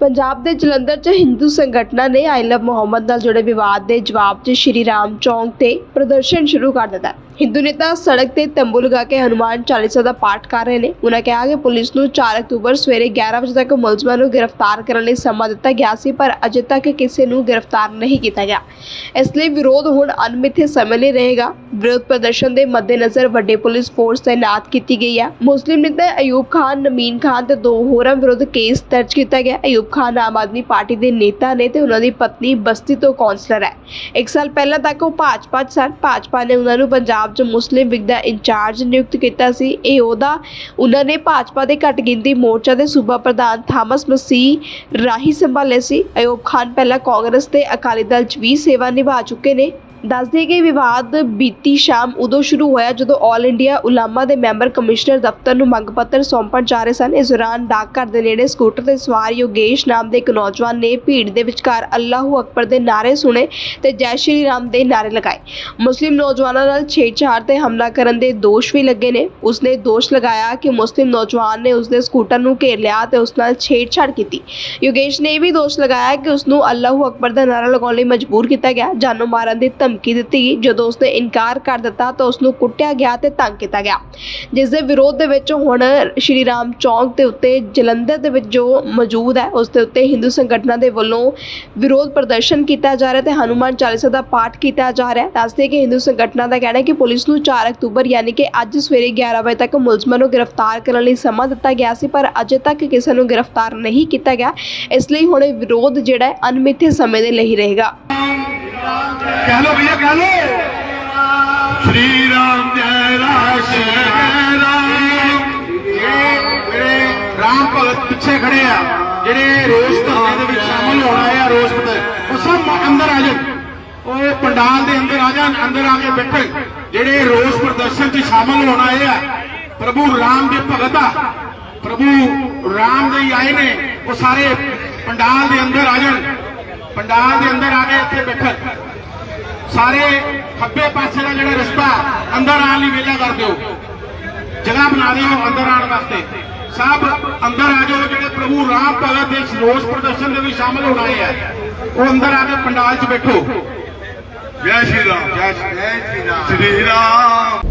ਪੰਜਾਬ ਦੇ ਜਲੰਧਰ 'ਚ ਹਿੰਦੂ ਸੰਗਠਨਾਂ ਨੇ ਆਈ ਲਵ ਮੁਹੰਮਦ ਨਾਲ ਜੁੜੇ ਵਿਵਾਦ ਦੇ ਜਵਾਬ 'ਚ ਸ਼੍ਰੀ ਰਾਮ ਚੌਂਕ ਤੇ ਪ੍ਰਦਰਸ਼ਨ ਸ਼ੁਰੂ ਕਰ ਦਿੱਤਾ। ਹਿੰਦੂ ਨੇਤਾ ਸੜਕ ਤੇ ਤੰਬੂ ਲਗਾ ਕੇ ਹਨੂਮਾਨ ਚਾਲੀਸਾ ਦਾ ਪਾਠ ਕਰ ਰਹੇ ਨੇ। ਉਹਨਾਂ ਕਿਹਾ ਕਿ ਪੁਲਿਸ ਨੂੰ 4 ਅਕਤੂਬਰ ਸਵੇਰੇ 11 ਵਜੇ ਤੱਕ ਮੁਲਜ਼ਮਾਂ ਨੂੰ ਗ੍ਰਿਫਤਾਰ ਕਰਨ ਲਈ ਸਮਾਂ ਦਿੱਤਾ ਗਿਆ ਸੀ, ਪਰ ਅਜੇ ਤੱਕ ਕਿਸੇ ਨੂੰ ਗ੍ਰਿਫਤਾਰ ਨਹੀਂ ਕੀਤਾ ਗਿਆ। ਇਸ ਲਈ ਵਿਰੋਧ ਹੁਣ ਅਨਮਿੱਥੇ ਸਮੇਂ ਲਈ ਰਹੇਗਾ। ਵਿਰੋਧ ਪ੍ਰਦਰਸ਼ਨ ਦੇ ਮੱਦੇਨਜ਼ਰ ਵੱਡੇ ਪੁਲਿਸ ਫੋਰਸ ਤਾਇਨਾਤ ਕੀਤੀ ਗਈ ਹੈ। ਮੁਸਲਿਮ ਨੇਤਾ ਅਯੂਬ ਖਾਨ, ਨਮੀਨ ਖਾਨ ਤੇ ਦੋ ਹੋਰਾਂ ਵਿਰੁੱਧ ਕੇਸ ਦਰਜ ਕੀਤਾ ਗਿਆ। ਅਯੂਬ ਖਾਨ ਆਮ ਆਦਮੀ ਪਾਰਟੀ ਦੇ ਨੇਤਾ ਨੇ ਤੇ ਉਹਨਾਂ ਦੀ ਪਤਨੀ ਬਸਤੀ ਤੋਂ ਕੌਂਸਲਰ ਹੈ। ਇੱਕ ਸਾਲ ਪਹਿਲਾਂ ਤੱਕ ਉਹ ਭਾਜਪਾ 'ਚ ਸਨ। ਭਾਜਪਾ ਨੇ ਉਹਨਾਂ ਨੂੰ ਪੰਜਾਬ 'ਚ ਮੁਸਲਿਮ ਵਿੰਗ ਦਾ ਇੰਚਾਰਜ ਨਿਯੁਕਤ ਕੀਤਾ ਸੀ, ਇਹ ਅਹੁਦਾ ਉਹਨਾਂ ਨੇ ਭਾਜਪਾ ਦੇ ਘੱਟ ਗਿਣਤੀ ਮੋਰਚਾ ਦੇ ਸੂਬਾ ਪ੍ਰਧਾਨ ਥਾਮਸ ਮਸੀਹ ਰਾਹੀਂ ਸੰਭਾਲਿਆ ਸੀ। ਅਯੂਬ ਖਾਨ ਪਹਿਲਾਂ ਕਾਂਗਰਸ ਤੇ ਅਕਾਲੀ ਦਲ 'ਚ ਵੀ ਸੇਵਾ ਨਿਭਾ ਚੁੱਕੇ ਨੇ। ਦੱਸਦੇ ਕਿ ਵਿਵਾਦ ਬੀਤੀ ਸ਼ਾਮ ਉਦੋਂ ਸ਼ੁਰੂ ਹੋਇਆ ਜਦੋਂ 올 ਇੰਡੀਆ ਉਲਾਮਾ ਦੇ ਮੈਂਬਰ ਕਮਿਸ਼ਨਰ ਦਫ਼ਤਰ ਨੂੰ ਮੰਗ ਪੱਤਰ ਸੌਂਪਣ ਜਾ ਰਹੇ ਸਨ। ਇਸ ਦੌਰਾਨ ਡਾਕਘਰ ਦੇ ਨੇੜੇ ਸਕੂਟਰ ਤੇ ਸਵਾਰ ਯੋਗੇਸ਼ ਨਾਮ ਦੇ ਇੱਕ ਨੌਜਵਾਨ ਨੇ ਭੀੜ ਦੇ ਵਿਚਕਾਰ ਅੱਲਾਹੂ ਅਕਬਰ ਦੇ ਨਾਅਰੇ ਸੁਣੇ ਤੇ ਜੈ ਸ਼੍ਰੀ ਰਾਮ ਦੇ ਨਾਅਰੇ ਲਗਾਏ। ਮੁਸਲਿਮ ਨੌਜਵਾਨਾਂ ਨਾਲ ਛੇੜਛਾੜ ਤੇ ਹਮਲਾ ਕਰਨ ਦੇ ਦੋਸ਼ ਵੀ ਲੱਗੇ ਨੇ। ਉਸਨੇ ਦੋਸ਼ ਲਗਾਇਆ ਕਿ ਮੁਸਲਿਮ ਨੌਜਵਾਨ ਨੇ ਉਸਦੇ ਸਕੂਟਰ ਨੂੰ ਘੇਰ ਲਿਆ ਤੇ ਉਸ ਨਾਲ ਛੇੜਛਾੜ ਕੀਤੀ। ਯੋਗੇਸ਼ ਨੇ ਇਹ ਵੀ ਦੋਸ਼ ਲਗਾਇਆ ਕਿ ਉਸ ਨੂੰ ਅਕਬਰ ਦਾ ਨਾਅਰਾ ਲਗਾਉਣ ਲਈ ਮਜਬੂਰ ਕੀਤਾ ਗਿਆ। ਜਾਨੋਂ ਮਾਰਨ ਦੀ ਧਮਕੀ ਦਿੱਤੀ ਗਈ। ਜਦੋਂ ਉਸਨੇ ਇਨਕਾਰ ਕਰ ਦਿੱਤਾ ਤਾਂ ਉਸ ਕੁੱਟਿਆ ਗਿਆ ਤੇ ਤੰਗ ਕੀਤਾ ਗਿਆ। ਜਿਸ ਦੇ ਵਿਰੋਧ ਦੇ ਵਿੱਚ ਹੁਣ ਸ਼੍ਰੀ ਰਾਮ ਚੌਂਕ ਦੇ ਉੱਤੇ ਜਲੰਧਰ ਦੇ ਵਿੱਚ ਜੋ ਮੌਜੂਦ ਹੈ, ਉਸ ਦੇ ਉੱਤੇ ਹਿੰਦੂ ਸੰਗਠਨਾਂ ਦੇ ਵੱਲੋਂ ਵਿਰੋਧ ਪ੍ਰਦਰਸ਼ਨ ਕੀਤਾ ਜਾ ਰਿਹਾ ਤੇ ਹਨੂਮਾਨ ਚਾਲੀਸਾ ਦਾ ਪਾਠ ਕੀਤਾ ਜਾ ਰਿਹਾ ਦੱਸਦੇ ਕਿ ਹਿੰਦੂ ਸੰਗਠਨਾਂ ਦਾ ਕਹਿਣਾ ਹੈ ਕਿ ਪੁਲਿਸ ਨੂੰ 4 ਅਕਤੂਬਰ ਯਾਨੀ ਕਿ ਅੱਜ ਸਵੇਰੇ 11 ਵਜੇ ਤੱਕ ਮੁਲਜ਼ਮਾਂ ਨੂੰ ਗ੍ਰਿਫਤਾਰ ਕਰਨ ਲਈ ਸਮਾਂ ਦਿੱਤਾ ਗਿਆ ਸੀ, ਪਰ ਅਜੇ ਤੱਕ ਕਿਸੇ ਨੂੰ ਗ੍ਰਿਫਤਾਰ ਨਹੀਂ ਕੀਤਾ ਗਿਆ। ਇਸ ਲਈ ਹੁਣ ਵਿਰੋਧ ਜਿਹੜਾ ਅਨਮਿੱਥੇ ਸਮੇਂ ਦੇ ਲਈ ਰਹੇਗਾ। ਜਿਹੜੇ ਰੋਸ ਧਰਨੇ ਦੇ ਵਿੱਚ ਸ਼ਾਮਲ ਹੋਣਾ ਆ ਰੋਸ ਉਹ ਸਭ ਅੰਦਰ ਆ ਜਾਓ ਉਹ ਪੰਡਾਲ ਦੇ ਅੰਦਰ ਆ ਜਾਣ, ਅੰਦਰ ਆ ਕੇ ਬੈਠਣ। ਜਿਹੜੇ ਰੋਸ ਪ੍ਰਦਰਸ਼ਨ 'ਚ ਸ਼ਾਮਲ ਹੋਣ ਆਏ ਆ, ਪ੍ਰਭੂ ਰਾਮ ਦੇ ਭਗਤ ਆ। ਪ੍ਰਭੂ ਰਾਮ ਦੇ ਹੀ ਆਏ ਨੇ, ਉਹ ਸਾਰੇ ਪੰਡਾਲ ਦੇ ਅੰਦਰ ਆ ਜਾਣ। ਪੰਡਾਲ ਦੇ ਅੰਦਰ ਆ ਕੇ ਇੱਥੇ ਬੈਠਣ। ਸਾਰੇ ਖੱਬੇ ਪਾਸੇ ਦਾ ਜਿਹੜਾ ਰਸਤਾ, ਅੰਦਰ ਆਉਣ ਲਈ ਵੇਲਾ ਕਰ ਦਿਓ। ਜਗ੍ਹਾ ਬਣਾ ਦਿਓ ਅੰਦਰ ਆਉਣ ਵਾਸਤੇ। ਸਭ ਅੰਦਰ ਆ ਜਾਓ, ਜਿਹੜੇ ਪ੍ਰਭੂ ਰਾਮ ਭਗਤ ਦੇ ਇਸ ਰੋਸ ਪ੍ਰਦਰਸ਼ਨ ਦੇ ਵਿੱਚ ਸ਼ਾਮਲ ਹੋਣ ਆਏ ਆ। ਉਹ ਅੰਦਰ ਆ ਕੇ ਪੰਡਾਲ 'ਚ ਬੈਠੋ। ਜੈ ਸ਼੍ਰੀ ਰਾਮ ਜੈ ਸ਼੍ਰੀ ਰਾਮ ਸ਼੍ਰੀ ਰਾਮ